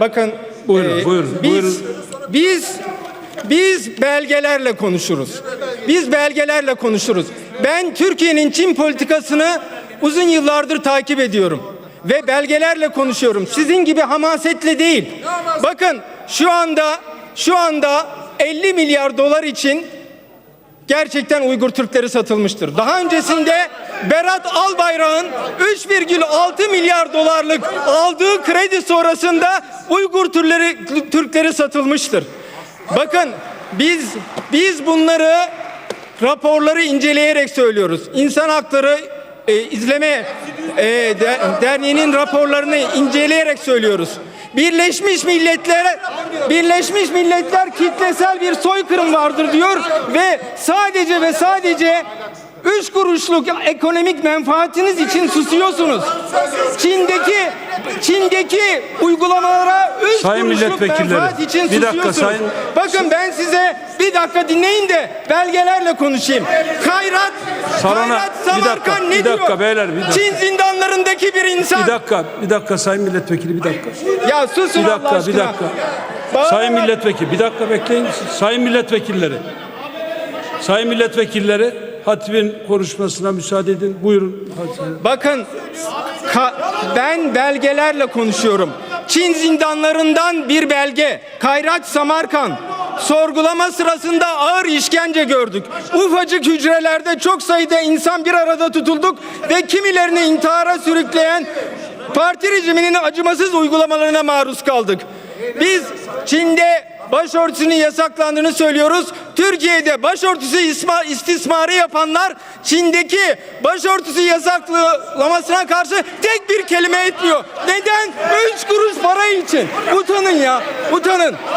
bakın Buyurun, e, buyurun, biz, buyurun. Biz biz belgelerle konuşuruz. Biz belgelerle konuşuruz. Ben Türkiye'nin Çin politikasını uzun yıllardır takip ediyorum ve belgelerle konuşuyorum. Sizin gibi hamasetle değil. Bakın şu anda şu anda 50 milyar dolar için gerçekten Uygur Türkleri satılmıştır. Daha öncesinde Berat Albayrak'ın 3,6 milyar dolarlık aldığı kredi sonrasında Uygur Türkleri, Türkleri satılmıştır. Bakın biz biz bunları raporları inceleyerek söylüyoruz. İnsan Hakları e, izleme e, de- derneğinin raporlarını inceleyerek söylüyoruz. Birleşmiş Milletler Birleşmiş Milletler kitlesel bir soykırım vardır diyor ve sadece ve sadece üç kuruşluk ekonomik menfaatiniz için susuyorsunuz. Çin'deki Çin'deki uygulamalara üç Sayın kuruşluk menfaat için bir dakika susuyorsunuz. sayın- Bakın ben size bir dakika dinleyin de belgelerle konuşayım. Kayrat, Salona- Kayrat bir dakika, ne bir dakika diyor? beyler, bir dakika. Çin zindanlarındaki bir insan. Bir dakika, bir dakika sayın milletvekili bir dakika. Ya susun Bir Allah dakika, aşkına. bir dakika. Bağırarak- Sayın milletvekili, bir dakika bekleyin. Sayın milletvekilleri. Sayın milletvekilleri, hatibin konuşmasına müsaade edin. Buyurun. Hadi. Bakın ben belgelerle konuşuyorum. Çin zindanlarından bir belge. Kayrat Samarkan. Sorgulama sırasında ağır işkence gördük. Ufacık hücrelerde çok sayıda insan bir arada tutulduk ve kimilerini intihara sürükleyen parti rejiminin acımasız uygulamalarına maruz kaldık. Biz Çin'de başörtüsünün yasaklandığını söylüyoruz. Türkiye'de başörtüsü isma, istismarı yapanlar Çin'deki başörtüsü yasaklamasına karşı tek bir kelime etmiyor. Neden? Üç kuruş para için. Utanın ya, utanın.